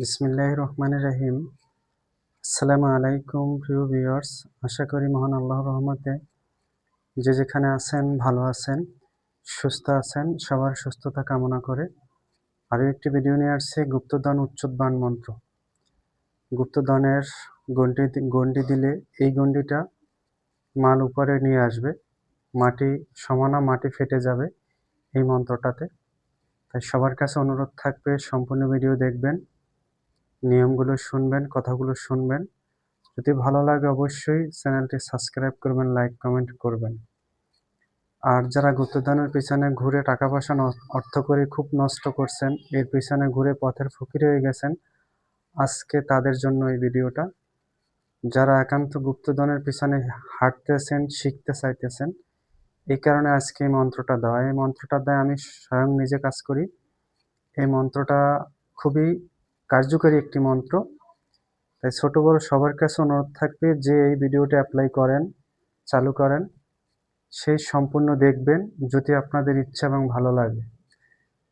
বিসমিল্লাহ রহমান রহিম। আসসালামু আলাইকুম, প্রিয় ভিউয়ার্স। আশা করি মহান আল্লাহর রহমতে যে যেখানে আছেন, ভালো আছেন, সুস্থ আছেন, সবার সুস্থতা কামনা করে আরও একটি ভিডিও নিয়ে আসছে, গুপ্তধন উচ্চুদ্বান মন্ত্র। গুপ্তধনের গন্ডি গন্ডি দিলে এই গন্ডিটা মাল উপরে নিয়ে আসবে। মাটি, সমানা মাটি ফেটে যাবে এই মন্ত্রটাতে। তাই সবার কাছে অনুরোধ থাকবে, সম্পূর্ণ ভিডিও দেখবেন। নিয়মগুলো শুনবেন, কথাগুলো শুনবেন। যদি ভালো লাগে অবশ্যই চ্যানেলটি সাবস্ক্রাইব করবেন, লাইক, কমেন্ট করবেন। আর যারা গুপ্তধনের পিছনে ঘুরে টাকা পয়সা অর্থ করে খুব নষ্ট করছেন, এর পিছনে ঘুরে পথের ফকির হয়ে গেছেন, আজকে তাদের জন্য এই ভিডিওটা। যারা একান্ত গুপ্তধনের পিছনে হাঁটতেছেন, শিখতে চাইতেছেন এই কারণে আজকে এই মন্ত্রটা দেওয়া। এই মন্ত্রটা দেয় আমি স্বয়ং নিজে কাজ করি। এই মন্ত্রটা খুবই কার্যকরী একটি মন্ত্র। তাই ছোট বড় সবার কাছে অনুরোধ থাকবে যে এই ভিডিওটা অ্যাপ্লাই করেন, চালু করেন, সেই সম্পূর্ণ দেখবেন যদি আপনাদের ইচ্ছা এবং ভালো লাগে।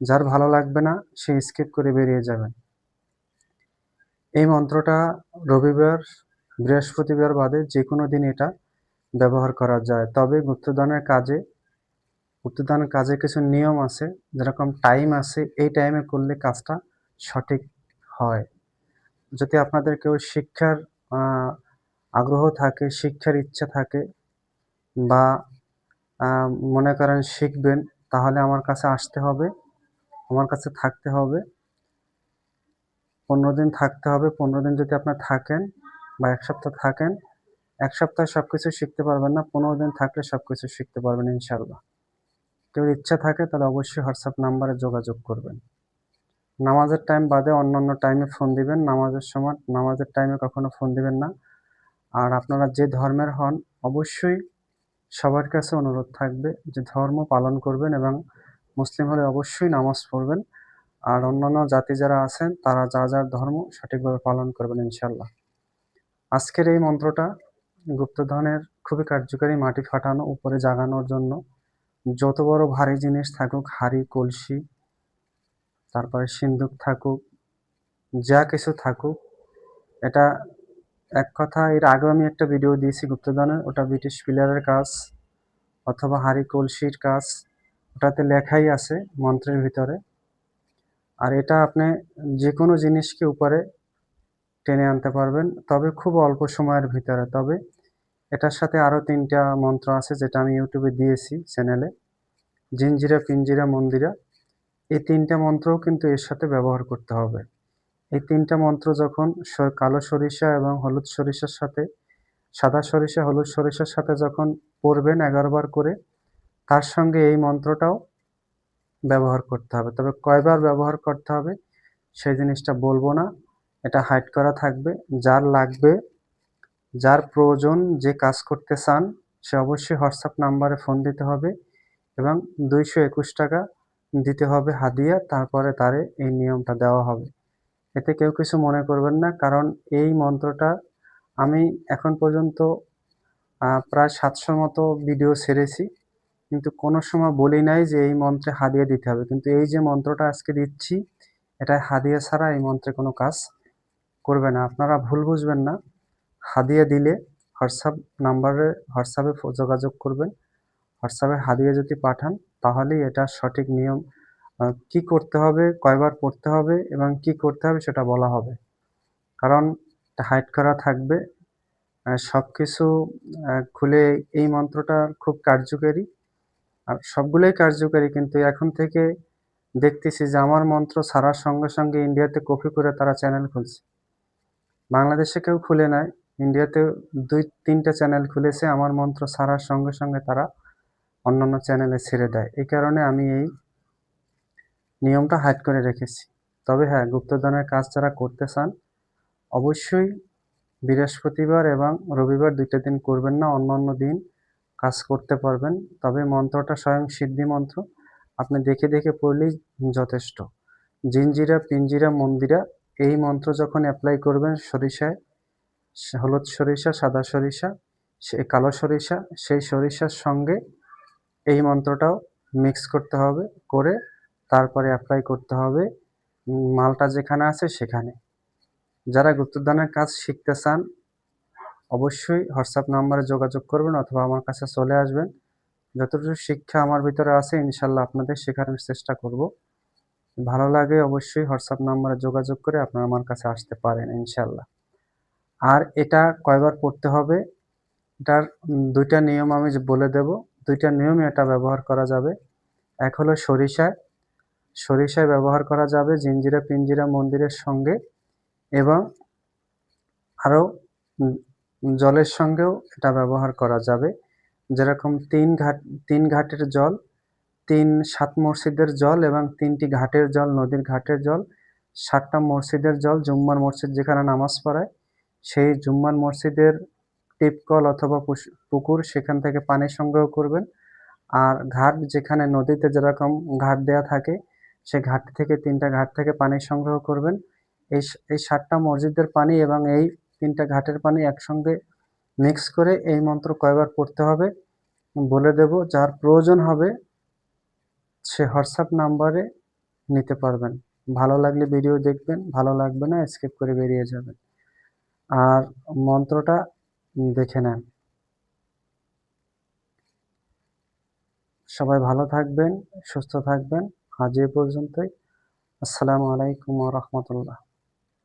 যার ভালো লাগবে না, সে স্কিপ করে বেরিয়ে যাবেন এই মন্ত্রটা রবিবার, বৃহস্পতিবার বাদে যে কোনো দিন এটা ব্যবহার করা যায়। তবে গুপ্তদানের কাজে গুপ্তদানের কাজে কিছু নিয়ম আছে, যেরকম টাইম আছে, এই টাইমে করলে কাজটা সঠিক হয়। যদি আপনাদের কেউ শিক্ষার আগ্রহ থাকে, শিক্ষার ইচ্ছা থাকে বা মনে করেন শিখবেন, তাহলে আমার কাছে আসতে হবে, আমার কাছে থাকতে হবে। পনেরো দিন থাকতে হবে, পনেরো দিন যদি আপনার থাকেন বা এক সপ্তাহ থাকেন, এক সপ্তাহে সব কিছু শিখতে পারবেন না, পনেরো দিন থাকলে সব কিছু শিখতে পারবেন ইনশাল্লাহ কেউ ইচ্ছা থাকে তাহলে অবশ্যই হোয়াটসঅ্যাপ নাম্বারে যোগাযোগ করবেন। নামাজের টাইম বাদে অন্য অন্য টাইমে ফোন দিবেন। নামাজের সময়, নামাজের টাইমে কখনো ফোন দিবেন না। আর আপনারা যে ধর্মের হন, অবশ্যই সবার কাছে অনুরোধ থাকবে যে ধর্ম পালন করবেন এবং মুসলিম হলে অবশ্যই নামাজ পড়বেন। আর অন্যান্য জাতি যারা আছেন, তারা যা যার ধর্ম সঠিকভাবে পালন করবেন ইনশাল্লাহ আজকের এই মন্ত্রটা গুপ্তধনের খুবই কার্যকারী মাটি ফাটানো, উপরে জাগানোর জন্য যত বড় ভারী জিনিস থাকুক, হাড়ি, কলসি তারপরে সিন্দুক থাকুক, যা কিছু থাকুক, এটা এক কথা, এর আগেও আমি একটা ভিডিও দিয়েছি গুপ্তদানের ওটা ব্রিটিশ পিলারের কাজ অথবা হাড়ি কলসির কাজ, ওটাতে লেখাই আছে মন্ত্রের ভিতরে। আর এটা আপনি যে কোনো জিনিসকে উপরে টেনে আনতে পারবেন, তবে খুব অল্প সময়ের ভিতরে। তবে এটার সাথে আরও তিনটা মন্ত্র আছে, যেটা আমি ইউটিউবে দিয়েছি চ্যানেলে জিঞ্জিরা পিঞ্জিরা মন্দিরা। এই তিনটা মন্ত্রও কিন্তু এর সাথে ব্যবহার করতে হবে। এই তিনটা মন্ত্র যখন কালো সরিষা এবং হলুদ সরিষার সাথে, সাদা সরিষা, হলুদ সরিষার সাথে যখন পড়বেন বার করে, তার সঙ্গে এই মন্ত্রটাও ব্যবহার করতে হবে। তবে কয়বার ব্যবহার করতে হবে সেই জিনিসটা বলব না। এটা হাইড করা থাকবে। যার লাগবে, যার প্রয়োজন, যে কাজ করতে চান, সে অবশ্যই হোয়াটসঅ্যাপ নাম্বারে ফোন দিতে হবে এবং দুইশো একুশ টাকা দিতে হবে হাদিয়া তারপরে তারে এই নিয়মটা দেওয়া হবে। এতে কেউ কিছু মনে করবেন না, কারণ এই মন্ত্রটা আমি এখন পর্যন্ত প্রায় সাতশো মতো ভিডিও ছেড়েছি। কিন্তু কোনো সময় বলি নাই যে এই মন্ত্রে হাদিয়া দিতে হবে। কিন্তু এই যে মন্ত্রটা আজকে দিচ্ছি, এটা হাদিয়া ছাড়া এই মন্ত্রে কোনো কাজ করবে না। আপনারা ভুল বুঝবেন না। হাদিয়া দিলে হোয়াটসঅ্যাপ নাম্বারে হোয়াটসঅ্যাপে যোগাযোগ করবেন। হোয়াটসঅ্যাপে হাদিয়া যদি পাঠান, তাহলেই এটা সঠিক নিয়ম কি করতে হবে, কয়বার পড়তে হবে এবং কি করতে হবে সেটা বলা হবে। কারণ এটা হাইড করা থাকবে। সব কিছু খুলে এই মন্ত্রটা খুব কার্যকারী। আর সবগুলোই কার্যকারী, কিন্তু এখন থেকে দেখতেছি যে আমার মন্ত্র ছাড়ার সঙ্গে সঙ্গে ইন্ডিয়াতে কপি করে তারা চ্যানেল খুলছে। বাংলাদেশে কেউ খুলে নাই ইন্ডিয়াতে দুই তিনটা চ্যানেল খুলেছে, আমার মন্ত্র ছাড়ার সঙ্গে সঙ্গে তারা অন্যান্য চ্যানেলে ছেড়ে দেয়। এই কারণে আমি এই নিয়মটা হাইড করে রেখেছি। তবে হ্যাঁ গুপ্তধনের কাজ যারা করতে চান, অবশ্যই বৃহস্পতিবার এবং রবিবার দুইটা দিন করবেন না, অন্য অন্য দিন কাজ করতে পারবেন। তবে মন্ত্রটা স্বয়ং সিদ্ধি মন্ত্র। আপনি দেখে দেখে পড়লেই যথেষ্ট। জিঞ্জিরা পিঞ্জিরা মন্দিরা, এই মন্ত্র যখন অ্যাপ্লাই করবেন, সরিষায়, হলুদ সরিষা, সাদা সরিষা, সে কালো সরিষা, সেই সরিষার সঙ্গে এই মন্ত্রটাও মিক্স করতে হবে, করে তারপরে অ্যাপ্লাই করতে হবে মালটা যেখানে আছে সেখানে। যারা গুপ্তদানের কাজ শিখতে চান, অবশ্যই হোয়াটসঅ্যাপ নাম্বারে যোগাযোগ করবেন অথবা আমার কাছে চলে আসবেন। যতটুকু শিক্ষা আমার ভিতরে আছে, ইনশাল্লাহ আপনাদের শেখানোর চেষ্টা করব। ভালো লাগে অবশ্যই হোয়াটসঅ্যাপ নাম্বারে যোগাযোগ করে আপনারা আমার কাছে আসতে পারেন, ইনশাল্লাহ। আর এটা কয়বার পড়তে হবে, এটার দুইটা নিয়ম আমি বলে দেব। দুইটা নিয়মে এটা ব্যবহার করা যাবে। এক হলো সরিষায় সরিষায় ব্যবহার করা যাবে জিঞ্জিরা, পিঞ্জিরা, মন্দিরের সঙ্গে এবং আরও জলের সঙ্গেও এটা ব্যবহার করা যাবে। যেরকম তিন ঘাট, তিন ঘাটের জল, তিন সাত মসজিদের জল এবং তিনটি ঘাটের জল, নদীর ঘাটের জল, সাতটা মসজিদের জল, জুম্মার মসজিদ যেখানে নামাজ পড়ায়, সেই জুম্মার মসজিদের টিপকল অথবা পুকুর, সেখান থেকে পানি সংগ্রহ করবেন। আর ঘাট যেখানে নদীতে যেরকম ঘাট দেয়া থাকে, সে ঘাট থেকে, তিনটা ঘাট থেকে পানি সংগ্রহ করবেন। এই এই সাতটা মসজিদের পানি এবং এই তিনটা ঘাটের পানি একসঙ্গে মিক্স করে এই মন্ত্র কয়বার পড়তে হবে বলে দেব। যার প্রয়োজন হবে, সে হোয়াটসঅ্যাপ নাম্বারে নিতে পারবেন। ভালো লাগলে ভিডিও দেখবেন, ভালো লাগবে না, স্কিপ করে বেরিয়ে যাবেন। আর মন্ত্রটা দেখে নেন। সবাই ভালো থাকবেন সুস্থ থাকবেন। আজ এ পর্যন্তই। আসসালামু আলাইকুম রহমতুল্লাহ।